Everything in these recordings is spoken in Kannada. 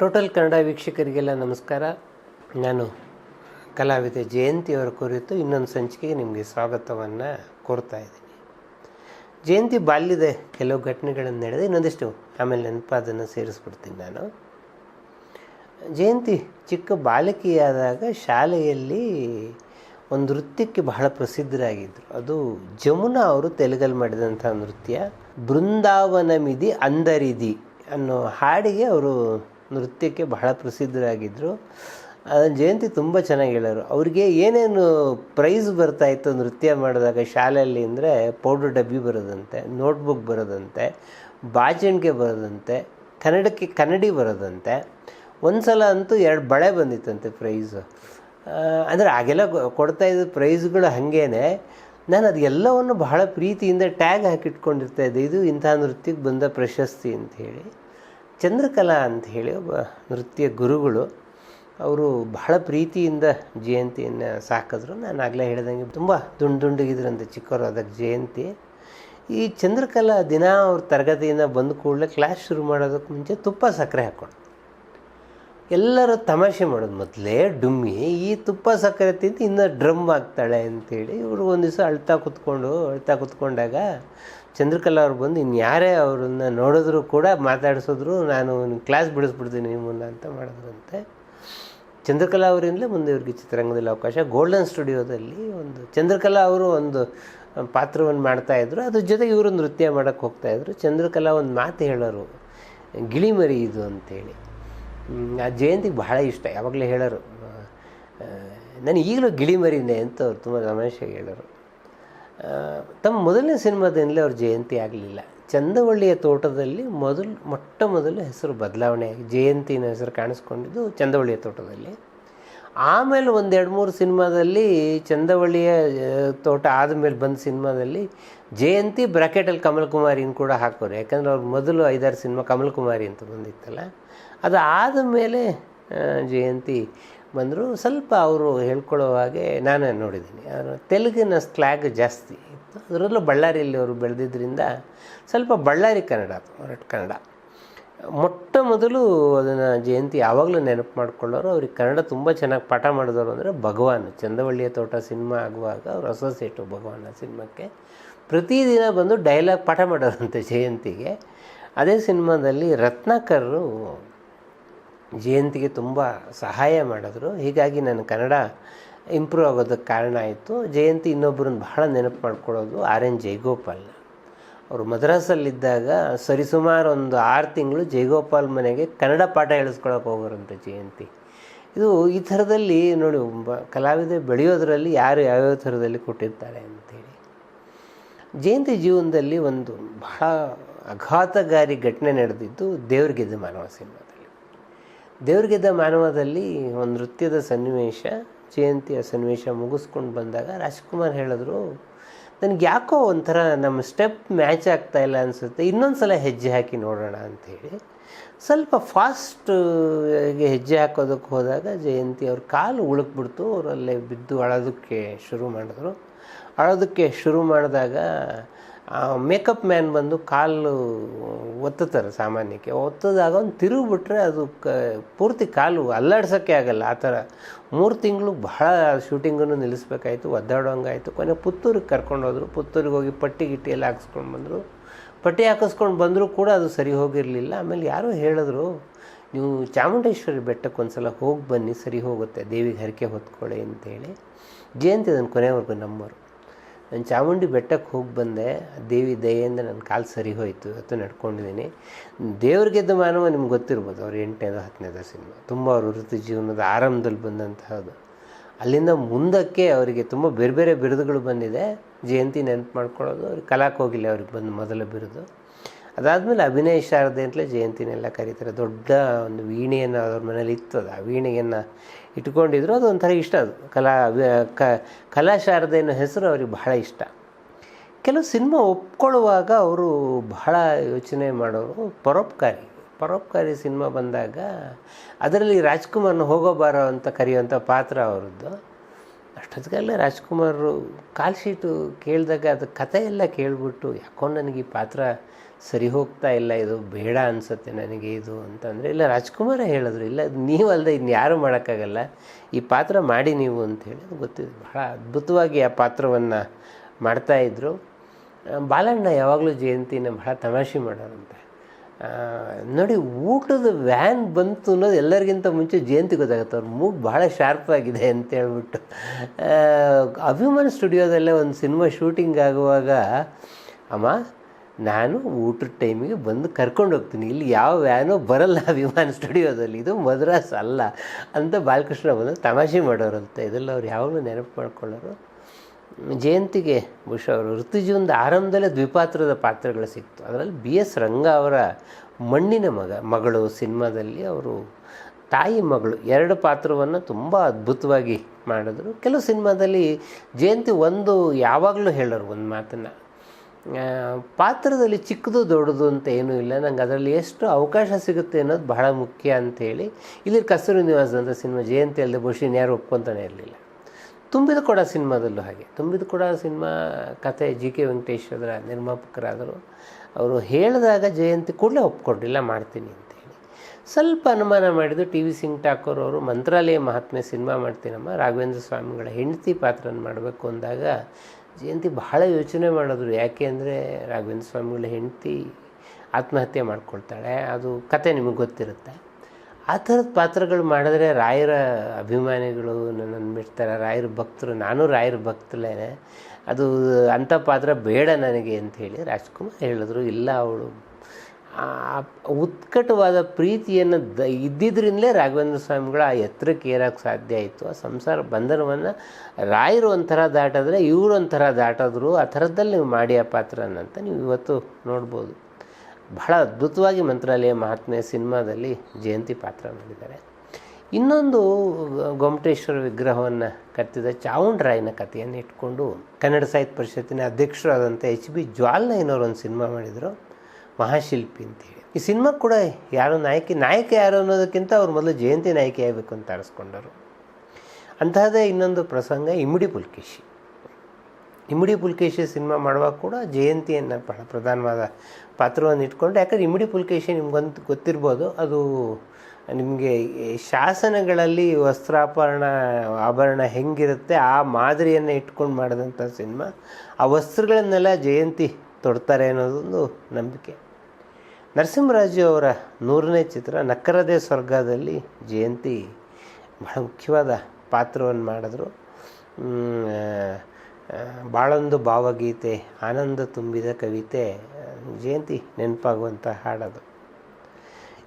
ಟೋಟಲ್ ಕನ್ನಡ ವೀಕ್ಷಕರಿಗೆಲ್ಲ ನಮಸ್ಕಾರ. ನಾನು ಕಲಾವಿದೆ ಜಯಂತಿಯವರ ಕುರಿತು ಇನ್ನೊಂದು ಸಂಚಿಕೆಗೆ ನಿಮಗೆ ಸ್ವಾಗತವನ್ನು ಕೋರ್ತಾ ಇದ್ದೀನಿ. ಜಯಂತಿ ಬಾಲ್ಯದ ಕೆಲವು ಘಟನೆಗಳನ್ನು ನಡೆದು ಇನ್ನೊಂದಿಷ್ಟು ಆಮೇಲೆ ನೆನಪಾದನ್ನು ಸೇರಿಸ್ಬಿಡ್ತೀನಿ ನಾನು. ಜಯಂತಿ ಚಿಕ್ಕ ಬಾಲಕಿಯಾದಾಗ ಶಾಲೆಯಲ್ಲಿ ಒಂದು ನೃತ್ಯಕ್ಕೆ ಬಹಳ ಪ್ರಸಿದ್ಧರಾಗಿದ್ದರು ಅದು ಜಮುನಾ ಅವರು ತೆಲುಗಲ್ಲಿ ಮಾಡಿದಂಥ ನೃತ್ಯ. ಬೃಂದಾವನಮಿದಿ ಅಂದರಿದಿ ಅನ್ನೋ ಹಾಡಿಗೆ ಅವರು ನೃತ್ಯಕ್ಕೆ ಬಹಳ ಪ್ರಸಿದ್ಧರಾಗಿದ್ದರು ಅದನ್ನು ಜಯಂತಿ ತುಂಬ ಚೆನ್ನಾಗಿ ಹೇಳೋರು ಅವ್ರಿಗೆ ಏನೇನು ಪ್ರೈಸ್ ಬರ್ತಾಯಿತ್ತು ನೃತ್ಯ ಮಾಡಿದಾಗ ಶಾಲೆಯಲ್ಲಿ ಅಂದರೆ ಪೌಡರ್ ಡಬ್ಬಿ ಬರೋದಂತೆ, ನೋಟ್ಬುಕ್ ಬರೋದಂತೆ ಬಾಚಣಿಗೆ ಬರೋದಂತೆ, ಕನ್ನಡಕ್ಕೆ ಕನ್ನಡಿ ಬರೋದಂತೆ ಒಂದು ಸಲ ಅಂತೂ ಎರಡು ಬಳೆ ಬಂದಿತ್ತಂತೆ ಪ್ರೈಸು. ಅಂದರೆ ಆಗೆಲ್ಲ ಕೊ- ಕೊಡ್ತಾ ಇದ್ದ ಪ್ರೈಸ್ಗಳು ಹಾಗೇ ನಾನು ಅದು ಎಲ್ಲವನ್ನು ಬಹಳ ಪ್ರೀತಿಯಿಂದ ಟ್ಯಾಗ್ ಹಾಕಿಟ್ಕೊಂಡಿರ್ತಾ ಇದ್ದೆ. ಇದು ಇಂಥ ನೃತ್ಯಕ್ಕೆ ಬಂದ ಪ್ರಶಸ್ತಿ ಅಂತ ಹೇಳಿ. ಚಂದ್ರಕಲಾ ಅಂತ ಹೇಳಿ ಒಬ್ಬ ನೃತ್ಯ ಗುರುಗಳು, ಅವರು ಬಹಳ ಪ್ರೀತಿಯಿಂದ ಜಯಂತಿಯನ್ನು ಸಾಕಿದ್ರು. ನಾನು ಆಗಲೇ ಹೇಳ್ದಂಗೆ ತುಂಬ ದುಂಡು ಚಿಕ್ಕವರು ಚಿಕ್ಕವರಾದಾಗ ಜಯಂತಿ. ಈ ಚಂದ್ರಕಲಾ ದಿನ ಅವ್ರ ತರಗತಿಯಿಂದ ಬಂದ ಕೂಡಲೇ ಕ್ಲಾಸ್ ಶುರು ಮಾಡೋದಕ್ಕೆ ಮುಂಚೆ ತುಪ್ಪ ಸಕ್ಕರೆ ಹಾಕ್ಕೊಡು ಎಲ್ಲರೂ ತಮಾಷೆ ಮಾಡೋದು ಮೊದಲೇ, ಡುಮ್ಮಿ, ಈ ತುಪ್ಪ ಸಕ್ಕರೆ ತಿಂದು ಇನ್ನೂ ಡ್ರಮ್ ಆಗ್ತಾಳೆ ಅಂತೇಳಿ ಇವರು ಒಂದು ದಿವಸ ಅಳ್ತಾ ಕೂತ್ಕೊಂಡು, ಅಳ್ತಾ ಕೂತ್ಕೊಂಡಾಗ ಚಂದ್ರಕಲಾ ಅವ್ರು ಬಂದು ಇನ್ನು ಯಾರೇ ಅವ್ರನ್ನ ನೋಡಿದ್ರು ಕೂಡ ಮಾತಾಡಿಸಿದ್ರು, ನಾನು ಕ್ಲಾಸ್ ಬಿಡಿಸ್ಬಿಡ್ತೀನಿ ನಿಮ್ಮನ್ನ ಅಂತ ಮಾಡಿದ್ರಂತೆ. ಚಂದ್ರಕಲಾ ಅವರಿಂದಲೇ ಮುಂದೆ ಇವ್ರಿಗೆ ಚಿತ್ರರಂಗದಲ್ಲಿ ಅವಕಾಶ ಗೋಲ್ಡನ್ ಸ್ಟುಡಿಯೋದಲ್ಲಿ ಒಂದು ಚಂದ್ರಕಲಾ ಅವರು ಒಂದು ಪಾತ್ರವನ್ನು ಮಾಡ್ತಾಯಿದ್ರು ಅದ್ರ ಜೊತೆಗೆ ಇವರು ನೃತ್ಯ ಮಾಡೋಕ್ಕೆ ಹೋಗ್ತಾಯಿದ್ರು ಚಂದ್ರಕಲಾ ಒಂದು ಮಾತು ಹೇಳೋರು ಗಿಳಿಮರಿ ಇದು ಅಂತೇಳಿ. ಆ ಜಯಂತಿಗೆ ಬಹಳ ಇಷ್ಟ, ಯಾವಾಗಲೇ ಹೇಳೋರು. ನಾನು ಈಗಲೂ ಗಿಳಿಮರಿನೇ ಅಂತ ಅವ್ರು ತುಂಬ ರಮೇಶಾಗಿ ಹೇಳೋರು. ತಮ್ಮ ಮೊದಲನೇ ಸಿನಿಮಾದಿಂದಲೇ ಅವ್ರ ಜಯಂತಿ ಆಗಲಿಲ್ಲ. ಚಂದವಳ್ಳಿಯ ತೋಟದಲ್ಲಿ ಮೊದಲು, ಮೊಟ್ಟ ಮೊದಲು ಹೆಸರು ಬದಲಾವಣೆ ಜಯಂತಿನ ಹೆಸರು ಕಾಣಿಸ್ಕೊಂಡಿದ್ದು ಚಂದವಳ್ಳಿಯ ತೋಟದಲ್ಲಿ. ಆಮೇಲೆ ಒಂದು ಎರಡು ಮೂರು ಸಿನಿಮಾದಲ್ಲಿ ಚಂದವಳ್ಳಿಯ ತೋಟ ಆದಮೇಲೆ ಬಂದ ಸಿನಿಮಾದಲ್ಲಿ ಜಯಂತಿ ಬ್ರಾಕೆಟಲ್ಲಿ ಕಮಲ್ ಕುಮಾರಿನ ಕೂಡ ಹಾಕೋರು ಯಾಕಂದರೆ ಅವ್ರು ಮೊದಲು ಐದಾರು ಸಿನಿಮಾ ಕಮಲ್ ಕುಮಾರಿ ಅಂತ ಬಂದಿತ್ತಲ್ಲ. ಅದು ಆದಮೇಲೆ ಜಯಂತಿ ಬಂದರು. ಸ್ವಲ್ಪ ಅವರು ಹೇಳ್ಕೊಳ್ಳೋ ಹಾಗೆ ನಾನು ನೋಡಿದ್ದೀನಿ. ತೆಲುಗಿನ ಸ್ಲ್ಯಾಗ್ ಜಾಸ್ತಿ ಇತ್ತು. ಅದರಲ್ಲೂ ಬಳ್ಳಾರಿಯಲ್ಲಿ ಅವರು ಬೆಳೆದಿದ್ದರಿಂದ ಸ್ವಲ್ಪ ಬಳ್ಳಾರಿ ಕನ್ನಡ, ಹೊರಟು ಕನ್ನಡ. ಮೊಟ್ಟ ಮೊದಲು ಅದನ್ನು ಜಯಂತಿ ಯಾವಾಗಲೂ ನೆನಪು ಮಾಡ್ಕೊಳ್ಳೋರು ಅವ್ರಿಗೆ ಕನ್ನಡ ತುಂಬ ಚೆನ್ನಾಗಿ ಪಾಠ ಮಾಡಿದವರು ಅಂದರೆ ಭಗವಾನ್. ಚಂದವಳ್ಳಿಯ ತೋಟ ಸಿನಿಮಾ ಆಗುವಾಗ ಅವ್ರು ಅಸೋಸಿಯೇಟು ಭಗವಾನ್ ಸಿನಿಮಾಕ್ಕೆ. ಪ್ರತಿದಿನ ಬಂದು ಡೈಲಾಗ್ ಪಾಠ ಮಾಡೋರಂತೆ ಜಯಂತಿಗೆ. ಅದೇ ಸಿನಿಮಾದಲ್ಲಿ ರತ್ನಾಕರ್ರು ಜಯಂತಿಗೆ ತುಂಬ ಸಹಾಯ ಮಾಡಿದ್ರು. ಹೀಗಾಗಿ ನನ್ನ ಕನ್ನಡ ಇಂಪ್ರೂವ್ ಆಗೋದಕ್ಕೆ ಕಾರಣ ಆಯಿತು. ಜಯಂತಿ ಇನ್ನೊಬ್ಬರನ್ನ ಬಹಳ ನೆನಪು ಮಾಡ್ಕೊಳ್ಳೋದು ಆರ್ ಎನ್ ಜಯಗೋಪಾಲ್ನ ಅವರು ಮದ್ರಾಸಲ್ಲಿದ್ದಾಗ ಸರಿಸುಮಾರು ಒಂದು ಆರು ತಿಂಗಳು ಜೈಗೋಪಾಲ್ ಮನೆಗೆ ಕನ್ನಡ ಪಾಠ ಹೇಳಿಸ್ಕೊಳಕ್ಕೆ ಹೋಗೋರಂತೆ ಜಯಂತಿ. ಇದು ಈ ಥರದಲ್ಲಿ ನೋಡಿ ಕಲಾವಿದ ಬೆಳೆಯೋದ್ರಲ್ಲಿ ಯಾರು ಯಾವ್ಯಾವ ಥರದಲ್ಲಿ ಕೊಟ್ಟಿರ್ತಾರೆ ಅಂತೇಳಿ. ಜಯಂತಿ ಜೀವನದಲ್ಲಿ ಒಂದು ಬಹಳ ಅಘಾತಗಾರಿ ಘಟನೆ ನಡೆದಿದ್ದು ದೇವ್ರಿಗೆದ್ದ ಮಾನವ ಸಿನಿಮಾದಲ್ಲಿ. ದೇವ್ರಿಗೆದ್ದ ಮಾನವದಲ್ಲಿ ಒಂದು ನೃತ್ಯದ ಸನ್ನಿವೇಶ, ಜಯಂತಿಯ ಸನ್ನಿವೇಶ ಮುಗಿಸ್ಕೊಂಡು ಬಂದಾಗ ರಾಜ್ಕುಮಾರ್ ಹೇಳಿದ್ರು ನನಗೆ ಯಾಕೋ ಒಂಥರ ನಮ್ಮ ಸ್ಟೆಪ್ ಮ್ಯಾಚ್ ಆಗ್ತಾ ಇಲ್ಲ ಅನಿಸುತ್ತೆ. ಇನ್ನೊಂದು ಸಲ ಹೆಜ್ಜೆ ಹಾಕಿ ನೋಡೋಣ ಅಂಥೇಳಿ ಸ್ವಲ್ಪ ಫಾಸ್ಟ್ ಹೆಜ್ಜೆ ಹಾಕೋದಕ್ಕೆ ಹೋದಾಗ ಜಯಂತಿ ಅವ್ರ ಕಾಲು ಉಳುಕ್ಬಿಡ್ತು. ಅವರಲ್ಲೇ ಬಿದ್ದು ಅಳೋದಕ್ಕೆ ಶುರು ಮಾಡಿದ್ರು. ಅಳೋದಕ್ಕೆ ಶುರು ಮಾಡಿದಾಗ ಮೇಕಪ್ ಮ್ಯಾನ್ ಬಂದು ಕಾಲು ಒತ್ತುತ್ತಾರೆ ಸಾಮಾನ್ಯಕ್ಕೆ. ಒತ್ತದಾಗ ಒಂದು ತಿರುಗಿಬಿಟ್ರೆ ಅದು ಕ, ಪೂರ್ತಿ ಕಾಲು ಅಲ್ಲಾಡ್ಸೋಕ್ಕೆ ಆಗಲ್ಲ. ಆ ಥರ ಮೂರು ತಿಂಗಳು ಬಹಳ ಶೂಟಿಂಗನ್ನು ನಿಲ್ಲಿಸ್ಬೇಕಾಯ್ತು, ಒದ್ದಾಡೋಂಗಾಯಿತು. ಕೊನೆ ಪುತ್ತೂರಿಗೆ ಕರ್ಕೊಂಡು ಹೋದರು ಪುತ್ತೂರಿಗೆ ಹೋಗಿ ಪಟ್ಟಿ ಗಿಟ್ಟಿ ಎಲ್ಲ ಹಾಕ್ಸ್ಕೊಂಡು ಬಂದರು. ಪಟ್ಟಿ ಹಾಕಿಸ್ಕೊಂಡು ಬಂದರೂ ಕೂಡ ಅದು ಸರಿ ಹೋಗಿರಲಿಲ್ಲ. ಆಮೇಲೆ ಯಾರೂ ಹೇಳಿದ್ರು, ನೀವು ಚಾಮುಂಡೇಶ್ವರಿ ಬೆಟ್ಟಕ್ಕೆ ಒಂದು ಸಲ ಹೋಗಿ ಬನ್ನಿ, ಸರಿ ಹೋಗುತ್ತೆ. ದೇವಿಗೆ ಹರಕೆ ಹೊತ್ಕೊಳ್ಳಿ ಅಂತೇಳಿ. ಜಯಂತಿ ಅದನ್ನು ಕೊನೆವರೆಗೂ ನಮ್ಮರು ನಾನು ಚಾಮುಂಡಿ ಬೆಟ್ಟಕ್ಕೆ ಹೋಗಿ ಬಂದೆ, ದೇವಿ ದಯೆಯಿಂದ ನನ್ನ ಕಾಲು ಸರಿ ಹೋಯಿತು ಅಥವಾ ನಡ್ಕೊಂಡಿದ್ದೀನಿ. ದೇವ್ರಿಗೆದ್ದ ಮಾನವ ನಿಮ್ಗೆ ಗೊತ್ತಿರ್ಬೋದು, ಅವ್ರು ಎಂಟನೇದು ಹತ್ತನೇದ ಸಿನಿಮಾ. ತುಂಬ ಅವ್ರ ವೃತ್ತಿ ಜೀವನದ ಆರಂಭದಲ್ಲಿ ಬಂದಂತಹದ್ದು. ಅಲ್ಲಿಂದ ಮುಂದಕ್ಕೆ ಅವರಿಗೆ ತುಂಬ ಬೇರೆ ಬೇರೆ ಬಿರುದುಗಳು ಬಂದಿದೆ. ಜಯಂತಿ ನೆನಪು ಮಾಡ್ಕೊಳ್ಳೋದು ಅವ್ರಿಗೆ ಕಲಾಕ್ ಹೋಗಿಲ್ಲ, ಅವ್ರಿಗೆ ಬಂದು ಮೊದಲ ಬಿರುದು. ಅದಾದಮೇಲೆ ಅಭಿನಯ ಶಾರದೆ ಅಂತಲೇ ಜಯಂತಿನೆಲ್ಲ ಕರೀತಾರೆ. ದೊಡ್ಡ ಒಂದು ವೀಣೆಯನ್ನು ಅವ್ರ ಮನೇಲಿ ಇತ್ತು ಅದು ಆ ವೀಣೆಯನ್ನು ಇಟ್ಕೊಂಡಿದ್ರು ಅದು ಒಂಥರ ಇಷ್ಟ ಅದು. ಕಲಾ ಕ ಕಲಾ ಶಾರದೆ ಅನ್ನೋ ಹೆಸರು ಅವ್ರಿಗೆ ಬಹಳ ಇಷ್ಟ. ಕೆಲವು ಸಿನಿಮಾ ಒಪ್ಕೊಳ್ಳುವಾಗ ಅವರು ಬಹಳ ಯೋಚನೆ ಮಾಡೋರು ಪರೋಪಕಾರಿ. ಪರೋಪಕಾರಿ ಸಿನಿಮಾ ಬಂದಾಗ ಅದರಲ್ಲಿ ರಾಜ್ಕುಮಾರ್ನ ಹೋಗೋಬಾರ ಅಂತ ಕರೆಯುವಂಥ ಪಾತ್ರ ಅವರದ್ದು. ಅಷ್ಟೊತ್ತಿಗೆಲ್ಲ ರಾಜ್ಕುಮಾರ್ ಕಾಲ್ ಶೀಟು ಕೇಳಿದಾಗ ಅದು ಕಥೆ ಎಲ್ಲ ಕೇಳಿಬಿಟ್ಟು, ಯಾಕೋ ನನಗೆ ಈ ಪಾತ್ರ ಸರಿ ಹೋಗ್ತಾ ಇಲ್ಲ ಇದು ಬೇಡ ಅನಿಸುತ್ತೆ ನನಗೆ ಇದು ಅಂತಂದರೆ ಇಲ್ಲ ರಾಜ್ಕುಮಾರ ಹೇಳಿದ್ರು ಇಲ್ಲ ನೀವಲ್ಲದೆ ಇನ್ನು ಯಾರೂ ಮಾಡೋಕ್ಕಾಗಲ್ಲ ಈ ಪಾತ್ರ ಮಾಡಿ ನೀವು ಅದು ಗೊತ್ತಿದೆ. ಬಹಳ ಅದ್ಭುತವಾಗಿ ಆ ಪಾತ್ರವನ್ನು ಮಾಡ್ತಾಯಿದ್ರು ಬಾಲಣ್ಣ ಯಾವಾಗಲೂ ಜಯಂತಿನ ಬಹಳ ತಮಾಷೆ ಮಾಡೋರಂತೆ. ನೋಡಿ ಊಟದ ವ್ಯಾನ್ ಬಂತು ಅನ್ನೋದು ಎಲ್ಲರಿಗಿಂತ ಮುಂಚೆ ಜಯಂತಿ ಗೊತ್ತಾಗುತ್ತೆ ಅವ್ರ ಮೂಗ್ ಭಾಳ ಶಾರ್ಪ್ ಆಗಿದೆ ಅಂತ ಹೇಳ್ಬಿಟ್ಟು. ಆ, ಅಭಿಮಾನ್ ಸ್ಟುಡಿಯೋದಲ್ಲೇ ಒಂದು ಸಿನಿಮಾ ಶೂಟಿಂಗ್ ಆಗುವಾಗ ಅಮ್ಮ ನಾನು ಊಟದ ಟೈಮಿಗೆ ಬಂದು ಕರ್ಕೊಂಡು ಹೋಗ್ತೀನಿ. ಇಲ್ಲಿ ಯಾವ ವ್ಯಾನು ಬರಲ್ಲ ವಿಮಾನ ಸ್ಟುಡಿಯೋದಲ್ಲಿ ಇದು ಮದ್ರಾಸ್ ಅಲ್ಲ ಅಂತ ಬಾಲಕೃಷ್ಣ ಬಂದು ತಮಾಷೆ ಮಾಡೋರಂತೆ. ಇದೆಲ್ಲ ಅವ್ರು ಯಾವಾಗಲೂ ನೆನಪು ಮಾಡ್ಕೊಳ್ಳೋರು. ಜಯಂತಿಗೆ ಬಹುಶಃ ಅವರು ಋತುಜೀವನದ ಆರಂಭದಲ್ಲೇ ದ್ವಿಪಾತ್ರದ ಪಾತ್ರಗಳು ಸಿಕ್ತು. ಅದರಲ್ಲಿ ಬಿ ಎಸ್ ರಂಗ ಅವರ ಮಣ್ಣಿನ ಮಗ, ಮಗಳು ಸಿನಿಮಾದಲ್ಲಿ ಅವರು ತಾಯಿ ಮಗಳು ಎರಡು ಪಾತ್ರವನ್ನು ತುಂಬ ಅದ್ಭುತವಾಗಿ ಮಾಡಿದ್ರು. ಕೆಲವು ಸಿನಿಮಾದಲ್ಲಿ ಜಯಂತಿ ಒಂದು ಯಾವಾಗಲೂ ಹೇಳೋರು ಒಂದು ಮಾತನ್ನು. ಪಾತ್ರದಲ್ಲಿ ಚಿಕ್ಕದು ದೊಡ್ಡದು ಅಂತ ಏನೂ ಇಲ್ಲ. ನಂಗೆ ಅದರಲ್ಲಿ ಎಷ್ಟು ಅವಕಾಶ ಸಿಗುತ್ತೆ ಅನ್ನೋದು ಬಹಳ ಮುಖ್ಯ ಅಂಥೇಳಿ ಇಲ್ಲಿ ಕಸ್ತೂರಿ ನಿವಾಸ ಅಂತ ಸಿನಿಮಾ ಜಯಂತಿ ಅಲ್ಲದೆ ಬಹುಶಃ ಯಾರು ಒಪ್ಕೊತಾನೆ ಇರಲಿಲ್ಲ. ತುಂಬಿದ ಕೊಡ ಸಿನಿಮಾದಲ್ಲೂ ಹಾಗೆ. ತುಂಬಿದ ಕೊಡ ಸಿನಿಮಾ ಕತೆ ಜಿ ಕೆ ವೆಂಕಟೇಶ್ ಅದರ ನಿರ್ಮಾಪಕರಾದರು. ಅವರು ಹೇಳಿದಾಗ ಜಯಂತಿ ಕೂಡಲೇ ಒಪ್ಕೊಂಡಿಲ್ಲ, ಮಾಡ್ತೀನಿ ಅಂತೇಳಿ ಸ್ವಲ್ಪ ಅನುಮಾನ ಮಾಡಿದ್ದು ಟಿ ವಿ ಸಿಂಗ್ ಠಾಕೂರ್ ಅವರು, ಮಂತ್ರಾಲಯ ಮಹಾತ್ಮೆ ಸಿನಿಮಾ ಮಾಡ್ತೀನಮ್ಮ, ರಾಘವೇಂದ್ರ ಸ್ವಾಮಿಗಳ ಹೆಂಡತಿ ಪಾತ್ರನ ಮಾಡಬೇಕು ಅಂದಾಗ ಜಯಂತಿ ಬಹಳ ಯೋಚನೆ ಮಾಡಿದ್ರು. ಯಾಕೆ ಅಂದರೆ ರಾಘವೇಂದ್ರ ಸ್ವಾಮಿಗಳ ಹೆಂಡತಿ ಆತ್ಮಹತ್ಯೆ ಮಾಡ್ಕೊಳ್ತಾಳೆ. ಅದು ಕತೆ ನಿಮಗೆ ಗೊತ್ತಿರುತ್ತೆ. ಆ ಥರದ ಪಾತ್ರಗಳು ಮಾಡಿದ್ರೆ ರಾಯರ ಅಭಿಮಾನಿಗಳು ನನ್ನನ್ನು ಬಿಡ್ತಾರೆ ರಾಯರ ಭಕ್ತರು, ನಾನು ರಾಯರ ಭಕ್ತಲೇ ಅದು ಅಂಥ ಪಾತ್ರ ಬೇಡ ನನಗೆ ಅಂತ ಹೇಳಿ ರಾಜ್ಕುಮಾರ್ ಹೇಳಿದ್ರು. ಇಲ್ಲ, ಅವಳು ಉತ್ಕಟವಾದ ಪ್ರೀತಿಯನ್ನು ದ ಇದ್ದಿದ್ದರಿಂದಲೇ ರಾಘವೇಂದ್ರ ಸ್ವಾಮಿಗಳು ಆ ಎತ್ತರಕ್ಕೆ ಏರೋಕ್ಕೆ ಸಾಧ್ಯ ಆಯಿತು. ಆ ಸಂಸಾರ ಬಂಧನವನ್ನು ರಾಯರು ಒಂಥರ ದಾಟಿದ್ರೆ ಇವರು ಒಂಥರ ದಾಟಿದ್ರು. ಆ ಥರದ್ದಲ್ಲಿ ನೀವು ಮಾಡಿ ಆ ಪಾತ್ರನಂತ ನೀವು ಇವತ್ತು ನೋಡ್ಬೋದು. ಬಹಳ ಅದ್ಭುತವಾಗಿ ಮಂತ್ರಾಲಯ ಮಹಾತ್ಮೆ ಸಿನಿಮಾದಲ್ಲಿ ಜಯಂತಿ ಪಾತ್ರ ಮಾಡಿದ್ದಾರೆ. ಇನ್ನೊಂದು ಗೊಮಟೇಶ್ವರ ವಿಗ್ರಹವನ್ನು ಕತ್ತಿದ ಚಾವುಂಡರಾಯನ ಕಥೆಯನ್ನು ಇಟ್ಕೊಂಡು ಕನ್ನಡ ಸಾಹಿತ್ಯ ಪರಿಷತ್ತಿನ ಅಧ್ಯಕ್ಷರಾದಂಥ ಎಚ್ ಬಿ ಜ್ವಾಲ್ನಯ್ಯನವರು ಒಂದು ಸಿನಿಮಾ ಮಾಡಿದರು. ಮಹಾಶಿಲ್ಪಿ ಅಂತೇಳಿ ಈ ಸಿನಿಮಾ ಕೂಡ ಯಾರು ನಾಯಕಿ, ನಾಯಕ ಯಾರು ಅನ್ನೋದಕ್ಕಿಂತ ಅವ್ರು ಮೊದಲು ಜಯಂತಿ ನಾಯಕಿ ಆಗಬೇಕು ಅಂತ ಆರಿಸ್ಕೊಂಡರು ಅಂತಹದೇ ಇನ್ನೊಂದು ಪ್ರಸಂಗ ಇಮಿಡಿ ಪುಲ್ಕೇಶಿ. ಇಮಿಡಿ ಪುಲ್ಕೇಶಿ ಸಿನಿಮಾ ಮಾಡುವಾಗ ಕೂಡ ಜಯಂತಿಯನ್ನು ಬಹಳ ಪ್ರಧಾನವಾದ ಪಾತ್ರವನ್ನು ಇಟ್ಕೊಂಡು ಯಾಕಂದ್ರೆ ಇಮಿಡಿ ಪುಲ್ಕೇಶಿ ನಿಮ್ಗೊಂದು ಗೊತ್ತಿರ್ಬೋದು, ಅದು ನಿಮಗೆ ಶಾಸನಗಳಲ್ಲಿ ವಸ್ತ್ರಾಪರಣ, ಆಭರಣ ಹೆಂಗಿರುತ್ತೆ, ಆ ಮಾದರಿಯನ್ನು ಇಟ್ಕೊಂಡು ಮಾಡಿದಂಥ ಸಿನಿಮಾ, ಆ ವಸ್ತ್ರಗಳನ್ನೆಲ್ಲ ಜಯಂತಿ ತೊಡ್ತಾರೆ ಅನ್ನೋದೊಂದು ನಂಬಿಕೆ. ನರಸಿಂಹರಾಜು ಅವರ ನೂರನೇ ಚಿತ್ರ ನಕ್ಕರದೇ ಸ್ವರ್ಗದಲ್ಲಿ ಜಯಂತಿ ಬಹಳ ಮುಖ್ಯವಾದ ಪಾತ್ರವನ್ನು ಮಾಡಿದ್ರು. ಭಾಳೊಂದು ಭಾವಗೀತೆ, ಆನಂದ ತುಂಬಿದ ಕವಿತೆ, ಜಯಂತಿ ನೆನಪಾಗುವಂಥ ಹಾಡದು.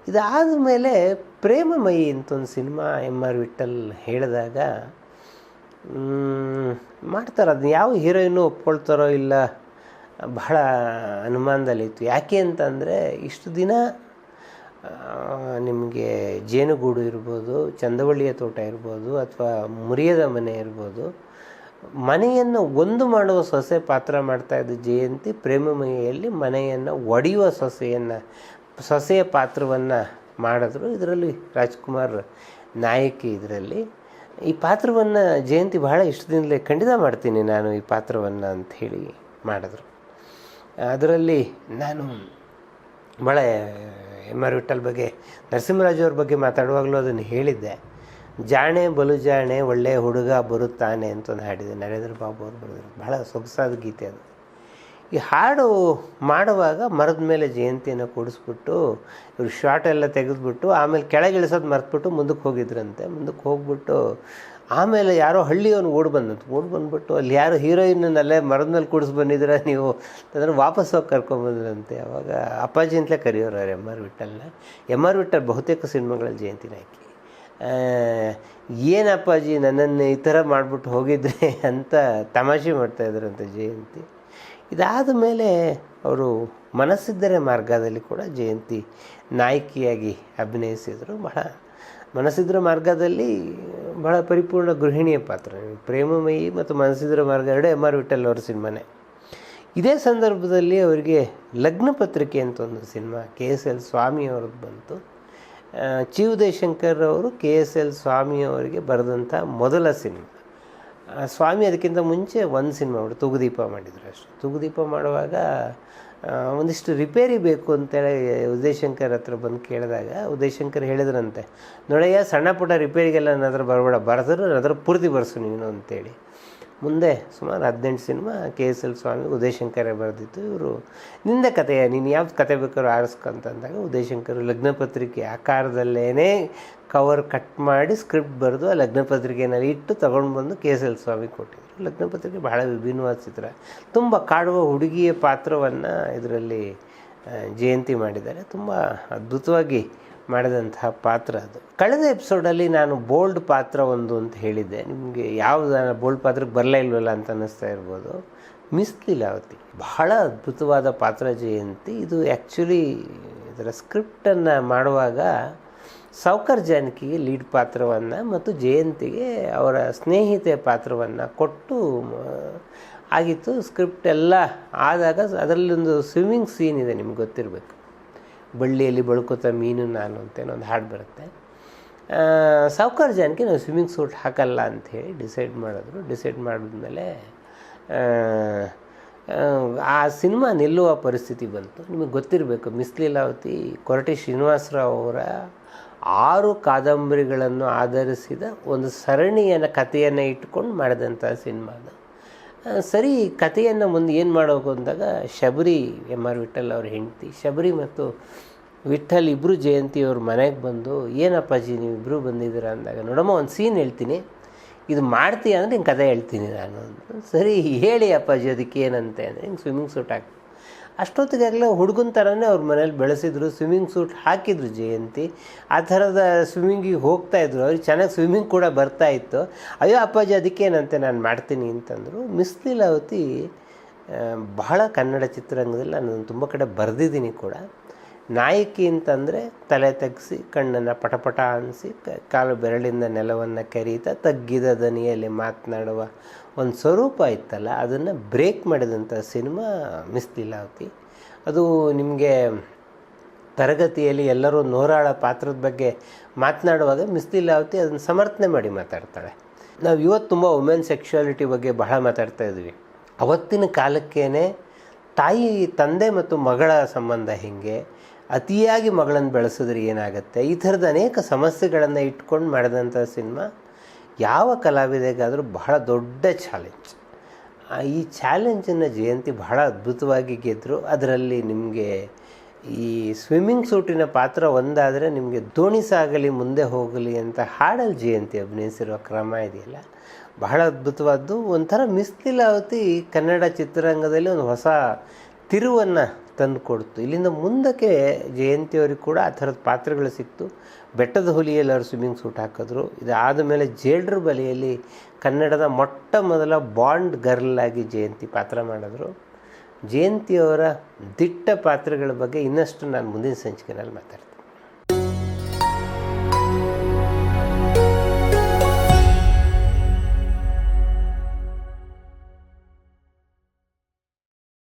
ಇದಾದ ಮೇಲೆ ಪ್ರೇಮಮಯಿ ಅಂತ ಒಂದು ಸಿನಿಮಾ ಎಂ ಆರ್ ವಿಠಲ್ ಹೇಳಿದಾಗ ಮಾಡ್ತಾರೆ. ಅದನ್ನ ಯಾವ ಹೀರೋಯಿನು ಒಪ್ಕೊಳ್ತಾರೋ ಇಲ್ಲ ಬಹಳ ಅನುಮಾನದಲ್ಲಿತ್ತು. ಯಾಕೆ ಅಂತಂದರೆ ಇಷ್ಟು ದಿನ ನಿಮಗೆ ಜೇನುಗೂಡು ಇರ್ಬೋದು, ಚಂದವಳ್ಳಿಯ ತೋಟ ಇರ್ಬೋದು, ಅಥವಾ ಮುರಿಯದ ಮನೆ ಇರ್ಬೋದು, ಮನೆಯನ್ನು ಒಂದು ಮಾಡುವ ಸೊಸೆ ಪಾತ್ರ ಮಾಡ್ತಾ ಇದ್ದ ಜಯಂತಿ ಪ್ರೇಮಮಯಿಯಲ್ಲಿ ಮನೆಯನ್ನು ಒಡೆಯುವ ಸೊಸೆಯನ್ನು, ಸೊಸೆಯ ಪಾತ್ರವನ್ನು ಮಾಡಿದ್ರು ಇದರಲ್ಲಿ ರಾಜ್ಕುಮಾರ್ ನಾಯಕಿ ಇದರಲ್ಲಿ. ಈ ಪಾತ್ರವನ್ನು ಜಯಂತಿ ಬಹಳ ಇಷ್ಟದಿಂದಲೇ ಖಂಡಿತ ಮಾಡ್ತೀನಿ ನಾನು ಈ ಪಾತ್ರವನ್ನು ಅಂಥೇಳಿ ಮಾಡಿದ್ರು. ಅದರಲ್ಲಿ ನಾನು ಮಳೆ ಎಂ ಆರ್ ವಿಠಲ್ ಬಗ್ಗೆ, ನರಸಿಂಹರಾಜು ಅವ್ರ ಬಗ್ಗೆ ಮಾತಾಡುವಾಗಲೂ ಅದನ್ನು ಹೇಳಿದ್ದೆ. ಜಾಣೆ ಬಲು ಜಾಣೆ ಒಳ್ಳೆಯ ಹುಡುಗ ಬರುತ್ತಾನೆ ಅಂತ ಒಂದು ಹಾಡಿದೆ. ನರೇಂದ್ರ ಬಾಬು ಅವರು ಬರೆದರು ಬಹಳ ಸೊಗಸಾದ ಗೀತೆ ಅದು. ಈ ಹಾಡು ಮಾಡುವಾಗ ಮರದ ಮೇಲೆ ಜಯಂತಿಯನ್ನು ಕೂಡಿಸ್ಬಿಟ್ಟು, ಇವರು ಶಾರ್ಟ್ ಎಲ್ಲ ತೆಗೆದ್ಬಿಟ್ಟು, ಆಮೇಲೆ ಕೆಳಗಿಳಿಸೋದು ಮರೆತ್ಬಿಟ್ಟು ಮುಂದಕ್ಕೆ ಹೋಗಿದ್ರಂತೆ. ಮುಂದಕ್ಕೆ ಹೋಗ್ಬಿಟ್ಟು ಆಮೇಲೆ ಯಾರೋ ಹಳ್ಳಿಯವನು ಓಡಿ ಬಂದಂತ ಓಡಿ ಬಂದ್ಬಿಟ್ಟು ಅಲ್ಲಿ ಯಾರು ಹೀರೋಯಿನಲ್ಲೇ ಮರದ ಮೇಲೆ ಕೂಡಿಸ್ ಬಂದಿದ್ದೀರ ನೀವು? ಅದನ್ನು ವಾಪಸ್ ಹೋಗಿ ಕರ್ಕೊಂಬಂದ್ರಂತೆ ಅವಾಗ ಅಪ್ಪಾಜಿ ಅಂತಲೇ ಕರೆಯೋರು ಅವ್ರು ಎಂ ಆರ್ ವಿಠಲ್ನ ಎಂ ಆರ್ ವಿಠಲ್ ಬಹುತೇಕ ಸಿನಿಮಾಗಳಲ್ಲಿ ಜಯಂತಿ ನಾಯಕಿ. ಏನು ಅಪ್ಪಾಜಿ ನನ್ನನ್ನು ಈ ಥರ ಮಾಡಿಬಿಟ್ಟು ಹೋಗಿದ್ರೆ ಅಂತ ತಮಾಷೆ ಮಾಡ್ತಾಯಿದ್ರಂತೆ ಜಯಂತಿ. ಇದಾದ ಮೇಲೆ ಅವರು ಮನಸ್ಸಿದ್ದರೆ ಮಾರ್ಗದಲ್ಲಿ ಕೂಡ ಜಯಂತಿ ನಾಯಕಿಯಾಗಿ ಅಭಿನಯಿಸಿದರು. ಬಹಳ ಮನಸ್ಸಿದ್ರ ಮಾರ್ಗದಲ್ಲಿ ಬಹಳ ಪರಿಪೂರ್ಣ ಗೃಹಿಣಿಯ ಪಾತ್ರ. ಪ್ರೇಮಮಯಿ ಮತ್ತು ಮನಸ್ಸಿದ್ರ ಮಾರ್ಗ ಎರಡೇ ಎಂ ಆರ್ ವಿಠಲ್ ಅವರ ಸಿನಿಮಾನೇ. ಇದೇ ಸಂದರ್ಭದಲ್ಲಿ ಅವರಿಗೆ ಲಗ್ನ ಪತ್ರಿಕೆ ಅಂತ ಒಂದು cinema, K S L Swamy ಅವ್ರದ್ದು ಬಂತು. ಚಿ ಉದಯಶಂಕರ್ ಅವರು ಕೆ ಎಸ್ ಎಲ್ ಸ್ವಾಮಿ ಅವರಿಗೆ ಬರೆದಂಥ ಮೊದಲ ಸಿನಿಮಾ. ಸ್ವಾಮಿ ಅದಕ್ಕಿಂತ ಮುಂಚೆ ಒಂದು ಸಿನಿಮಾ ಮಾಡಿ ತೂಗುದೀಪ ಮಾಡಿದ್ರು ಅಷ್ಟು. ತೂಗುದೀಪ ಮಾಡುವಾಗ ಒಂದಿಷ್ಟು ರಿಪೇರಿ ಬೇಕು ಅಂತೇಳಿ ಉದಯಶಂಕರ್ ಹತ್ರ ಬಂದು ಕೇಳಿದಾಗ ಉದಯಶಂಕರ್ ಹೇಳಿದ್ರಂತೆ, ನೋಡಯ್ಯ, ಸಣ್ಣ ಪುಟ್ಟ ರಿಪೇರಿಗೆಲ್ಲ ನನ್ನ ಹತ್ರ ಬರಬೇಡ ಬರೆದ್ರು ನನ್ನ ಹತ್ರ ಪೂರ್ತಿ ಬರ್ಸು ನೀನು ಅಂತೇಳಿ. ಮುಂದೆ ಸುಮಾರು ಹದಿನೆಂಟು cinema K S L Swamy ಉದಯಶಂಕರೇ ಬರೆದಿತ್ತು ಇವರು. ನಿಂದ ಕಥೆಯ ನೀನು ಯಾವ್ದು ಕತೆ ಬೇಕಾದ್ರೂ ಆರಿಸ್ಕೊಂತಂದಾಗ ಉದಯಶಂಕರ್ ಲಗ್ನ ಪತ್ರಿಕೆ ಆಕಾರದಲ್ಲೇ ಕವರ್ ಕಟ್ ಮಾಡಿ ಸ್ಕ್ರಿಪ್ಟ್ ಬರೆದು ಆ ಲಗ್ನ ಪತ್ರಿಕೆನಲ್ಲಿ ಇಟ್ಟು ತೊಗೊಂಡು ಬಂದು ಕೆ ಎಸ್ ಎಲ್ ಸ್ವಾಮಿ ಕೊಟ್ಟಿದ್ರು. ಲಗ್ನ ಪತ್ರಿಕೆ ಬಹಳ ವಿಭಿನ್ನವಾದ ಚಿತ್ರ. ತುಂಬ ಕಾಡುವ ಹುಡುಗಿಯ ಪಾತ್ರವನ್ನು ಇದರಲ್ಲಿ ಜಯಂತಿ ಮಾಡಿದ್ದಾರೆ. ತುಂಬ ಅದ್ಭುತವಾಗಿ ಮಾಡಿದಂತಹ ಪಾತ್ರ ಅದು. ಕಳೆದ ಎಪಿಸೋಡಲ್ಲಿ ನಾನು ಬೋಲ್ಡ್ ಪಾತ್ರ ಒಂದು ಅಂತ ಹೇಳಿದ್ದೆ. ನಿಮಗೆ ಯಾವುದು ಬೋಲ್ಡ್ ಪಾತ್ರಕ್ಕೆ ಬರಲೇ ಇಲ್ವಲ್ಲ ಅಂತ ಅನ್ನಿಸ್ತಾ ಇರ್ಬೋದು. ಮಿಸ್ ಲೀಲಾವತಿ. ಬಹಳ ಅದ್ಭುತವಾದ ಪಾತ್ರ ಜಯಂತಿ. ಇದು ಆ್ಯಕ್ಚುಲಿ ಇದರ ಸ್ಕ್ರಿಪ್ಟನ್ನು ಮಾಡುವಾಗ ಸೌಕರ್ ಜಾನಕಿಗೆ ಲೀಡ್ ಪಾತ್ರವನ್ನು ಮತ್ತು ಜಯಂತಿಗೆ ಅವರ ಸ್ನೇಹಿತೆ ಪಾತ್ರವನ್ನು ಕೊಟ್ಟು ಆಗಿತ್ತು. ಸ್ಕ್ರಿಪ್ಟ್ ಎಲ್ಲ ಆದಾಗ ಅದರಲ್ಲಿ ಒಂದು ಸ್ವಿಮ್ಮಿಂಗ್ ಸೀನ್ ಇದೆ, ನಿಮ್ಗೆ ಗೊತ್ತಿರಬೇಕು. ಬಳ್ಳಿಯಲ್ಲಿ ಬಳ್ಕೋತ ಮೀನು ನಾನು ಅಂತೇನೋ ಒಂದು ಹಾಡು ಬರುತ್ತೆ. ಸಾವುಕಾರ ಜನಕ್ಕೆ ನಾವು ಸ್ವಿಮ್ಮಿಂಗ್ ಸೂಟ್ ಹಾಕಲ್ಲ ಅಂಥೇಳಿ ಡಿಸೈಡ್ ಮಾಡಿದ್ರು. ಡಿಸೈಡ್ ಮಾಡಿದ್ಮೇಲೆ ಆ, ಸಿನಿಮಾ ನಿಲ್ಲುವ ಪರಿಸ್ಥಿತಿ ಬಂತು. ನಿಮಗೆ ಗೊತ್ತಿರಬೇಕು ಮಿಸ್ ಲೀಲಾವತಿ ಕೊರಟಿ ಶ್ರೀನಿವಾಸರಾವ್ ಅವರ ಆರು ಕಾದಂಬರಿಗಳನ್ನು ಆಧರಿಸಿದ ಒಂದು ಸರಣಿಯನ್ನು ಕಥೆಯನ್ನು ಇಟ್ಕೊಂಡು ಮಾಡಿದಂಥ ಸಿನಿಮಾ ಸರಿ, ಕಥೆಯನ್ನು ಮುಂದೆ ಏನು ಮಾಡೋಕು ಅಂದಾಗ ಶಬರಿ ಎಂ ಆರ್ ವಿಠಲ್ ಅವ್ರ ಹೆಂಡತಿ. ಶಬರಿ ಮತ್ತು ವಿಠಲ್ ಇಬ್ಬರು ಜಯಂತಿ ಅವ್ರ ಮನೆಗೆ ಬಂದು, ಏನಪ್ಪಾಜಿ ನೀವು ಇಬ್ಬರು ಬಂದಿದ್ದೀರಾ? ಅಂದಾಗ, ನೋಡಮ್ಮ, ಒಂದು ಸೀನ್ ಹೇಳ್ತೀನಿ. ಇದು ಮಾಡ್ತೀಯ ಅಂದರೆ ಹಿಂಗೆ ಕತೆ ಹೇಳ್ತೀನಿ ನಾನು. ಸರಿ, ಹೇಳಿ ಅಪ್ಪಾಜಿ, ಅದಕ್ಕೆ ಏನಂತೆ? ಅಂದರೆ ಹಿಂಗೆ ಸ್ವಿಮ್ಮಿಂಗ್ ಸೂಟ್ ಹಾಕಿ ಅಷ್ಟೊತ್ತಿಗಾಗಲೇ ಹುಡುಗನ ಥರನೇ ಅವ್ರ ಮನೇಲಿ ಬೆಳೆಸಿದ್ರು ಸ್ವಿಮ್ಮಿಂಗ್ ಸೂಟ್ ಹಾಕಿದ್ರು ಜಯಂತಿ. ಆ ಥರದ ಸ್ವಿಮ್ಮಿಂಗಿಗೆ ಹೋಗ್ತಾ ಇದ್ರು. ಅವ್ರಿಗೆ ಚೆನ್ನಾಗಿ ಸ್ವಿಮ್ಮಿಂಗ್ ಕೂಡ ಬರ್ತಾ ಇತ್ತು. ಅಯ್ಯೋ ಅಪ್ಪಾಜಿ, ಅದಕ್ಕೇನಂತೆ ನಾನು ಮಾಡ್ತೀನಿ ಅಂತಂದರು. ಮಿಸ್ ಲೀಲಾವತಿ ಬಹಳ ಕನ್ನಡ ಚಿತ್ರರಂಗದಲ್ಲಿ ನಾನು ತುಂಬ ಕಡೆ ಬರೆದಿದ್ದೀನಿ ಕೂಡ. ನಾಯಕಿ ಅಂತಂದರೆ ತಲೆ ತಗ್ಗಿಸಿ ಕಣ್ಣನ್ನು ಪಟಪಟ ಅನಿಸಿ ಕಾಲು ಬೆರಳಿಂದ ನೆಲವನ್ನು ಕರೀತಾ, ತಗ್ಗಿದ ದನಿಯಲ್ಲಿ ಮಾತನಾಡುವ ಒಂದು ಸ್ವರೂಪ ಇತ್ತಲ್ಲ, ಅದನ್ನು ಬ್ರೇಕ್ ಮಾಡಿದಂಥ ಸಿನಿಮಾ ಮಿಸ್ ಲೀಲಾವತಿ. ಅದು ನಿಮಗೆ ತರಗತಿಯಲ್ಲಿ ಎಲ್ಲರೂ ನೂರಾಳ ಪಾತ್ರದ ಬಗ್ಗೆ ಮಾತನಾಡುವಾಗ ಮಿಸ್ ಲೀಲಾವತಿ ಅದನ್ನು ಸಮರ್ಥನೆ ಮಾಡಿ ಮಾತಾಡ್ತಾಳೆ. ನಾವು ಇವತ್ತು ತುಂಬ ವುಮೆನ್ ಸೆಕ್ಷುಯಾಲಿಟಿ ಬಗ್ಗೆ ಬಹಳ ಮಾತಾಡ್ತಾ ಇದ್ವಿ. ಅವತ್ತಿನ ಕಾಲಕ್ಕೇ ತಾಯಿ, ತಂದೆ ಮತ್ತು ಮಗಳ ಸಂಬಂಧ ಹೇಗೆ, ಅತಿಯಾಗಿ ಮಗಳನ್ನು ಬೆಳೆಸಿದ್ರೆ ಏನಾಗುತ್ತೆ, ಈ ಥರದ ಅನೇಕ ಸಮಸ್ಯೆಗಳನ್ನು ಇಟ್ಕೊಂಡು ಮಾಡಿದಂಥ ಸಿನಿಮಾ. ಯಾವ ಕಲಾವಿದಗಾದರೂ ಬಹಳ ದೊಡ್ಡ ಚಾಲೆಂಜ್. ಈ ಚಾಲೆಂಜನ್ನು ಜಯಂತಿ ಬಹಳ ಅದ್ಭುತವಾಗಿ ಗೆದ್ದರು ಅದರಲ್ಲಿ ನಿಮಗೆ ಈ ಸ್ವಿಮ್ಮಿಂಗ್ ಸೂಟಿನ ಪಾತ್ರ ಒಂದಾದರೆ ನಿಮಗೆ ದೋಣಿ ಸಾಗಲಿ, ಮುಂದೆ ಹೋಗಲಿ ಅಂತ ಹಾಡಲ್ಲಿ ಜಯಂತಿ ಅಭಿನಯಿಸಿರುವ ಕ್ರಮ ಇದೆಯಲ್ಲ? ಬಹಳ ಅದ್ಭುತವಾದ್ದು. ಒಂಥರ ಮಿಸ್ ಲೀಲಾವತಿ ಕನ್ನಡ ಚಿತ್ರರಂಗದಲ್ಲಿ ಒಂದು ಹೊಸ ತಿರುವನ್ನು ತಂದು ಕೊಡ್ತು ಇಲ್ಲಿಂದ ಮುಂದಕ್ಕೆ ಜಯಂತಿಯವ್ರಿಗೆ ಕೂಡ ಆ ಥರದ ಪಾತ್ರಗಳು ಸಿಕ್ತು. ಬೆಟ್ಟದ ಹುಲಿಯಲ್ಲಿ ಅವರು ಸ್ವಿಮ್ಮಿಂಗ್ ಸೂಟ್ ಹಾಕಿದ್ರು. ಇದಾದ ಮೇಲೆ ಜೇಡ್ರ ಬಲೆಯಲ್ಲಿ ಕನ್ನಡದ ಮೊಟ್ಟ ಮೊದಲ ಬಾಂಡ್ ಗರ್ಲ್ ಆಗಿ ಜಯಂತಿ ಪಾತ್ರ ಮಾಡಿದ್ರು. ಜಯಂತಿಯವರ ದಿಟ್ಟ ಪಾತ್ರಗಳ ಬಗ್ಗೆ ಇನ್ನಷ್ಟು ನಾನು ಮುಂದಿನ ಸಂಚಿಕೆಯಲ್ಲಿ ಮಾತಾಡ್ತೀನಿ.